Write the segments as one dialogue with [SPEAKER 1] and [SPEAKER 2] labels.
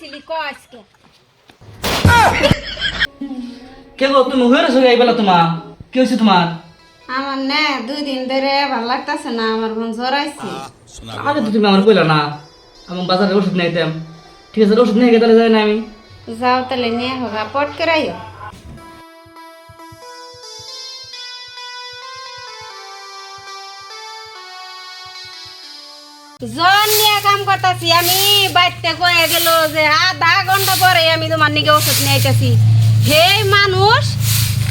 [SPEAKER 1] গেছিলি ক আজকে
[SPEAKER 2] কে গো তুমি হয়ে রয়েছো এই বেলা তোমার কি হয়েছে তোমার?
[SPEAKER 1] আমার নে দুই দিন ধরে ভালো লাগতেছে না আমার বোন জ্বর আইছে।
[SPEAKER 2] আগে তো তুমি আমার কইলা না আমি বাজারে ওষুধ আইতাম। ঠিক আছে ওষুধ নিয়ে গেলে যাই না আমি।
[SPEAKER 1] যাও তাহলে নিয়ে হোগা পট করাইও জন নিয়ে কাম করতেছি আমি বাড়িতে কয়ে গেল যে আধা ঘণ্টা পরে আমি তোমার নিকে ওষুধ নিয়ে আইতাছি। হে মানুষ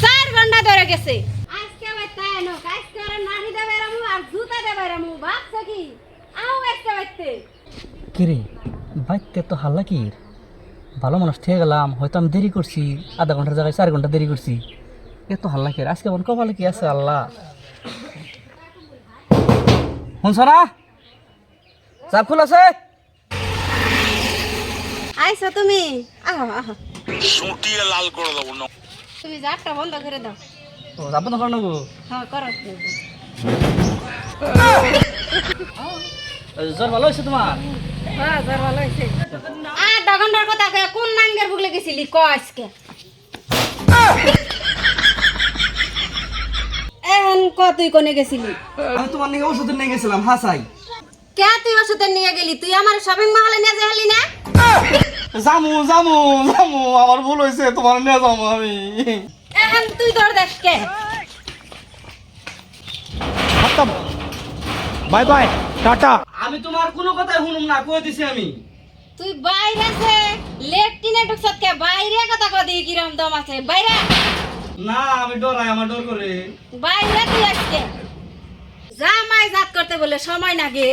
[SPEAKER 1] চার ঘণ্টা ধরে গেছে। আজকে বাইতে এনো আজকে ওরা নাড়ি দেবে রামু আর জুতা দেবে রামু ভাবছ কি? আও আজকে বাইতে
[SPEAKER 2] কিরে বাইতে তো হাল্লা কি? ভালো মানুষ থেকে গেলাম হয়তো আমি দেরি করছি আধা ঘণ্টার জায়গায় চার ঘণ্টা দেরি করছি। এত হাল্লা কি আজকে আমার কপালে কি আছে আল্লাহ? শুনছ না চাপ ফুল আছে?
[SPEAKER 1] আইছো তুমি। আহো আহো।
[SPEAKER 3] সুটিয়ে লাল করে দেবো না।
[SPEAKER 1] তুমি জারটা বন্ধ করে দাও।
[SPEAKER 2] ও যাব না করো
[SPEAKER 1] হ্যাঁ করো।
[SPEAKER 2] জ্বর ভালো হয়েছে তোমার?
[SPEAKER 1] হ্যাঁ জ্বর ভালো কথা কয়ে কোন নাঙ্গের ভুলে গেছিলি? ক আজকে? এখন ক তুই কোনে গেছিলি?
[SPEAKER 2] আমি তোমার নিয়ে ওষুধ নিয়ে গেছিলাম হাসাই।
[SPEAKER 1] কে তুই ওষুধে নিয়ে গেলি? তুই আমার শপিং মহলে নিয়ে যাইলি না?
[SPEAKER 2] জামু জামু জামু আমার ভুল হয়েছে তোমার নিয়ে যাব আমি।
[SPEAKER 1] এখন তুই তোর দেখ কে।
[SPEAKER 3] Bye bye tata.
[SPEAKER 2] আমি তোমার কোনো কথাই শুনুম না কয়ে দিছি আমি?
[SPEAKER 1] তুই বাইরে আছে লেফটিনে ঢুকছত কে? বাইরে কথা কদি কিরম দম আছে। বাইরে
[SPEAKER 2] না আমি ডরাই আমার ডর করে।
[SPEAKER 1] বাইরে তুই আজকে জামাই জাত করতে বলে সময় লাগে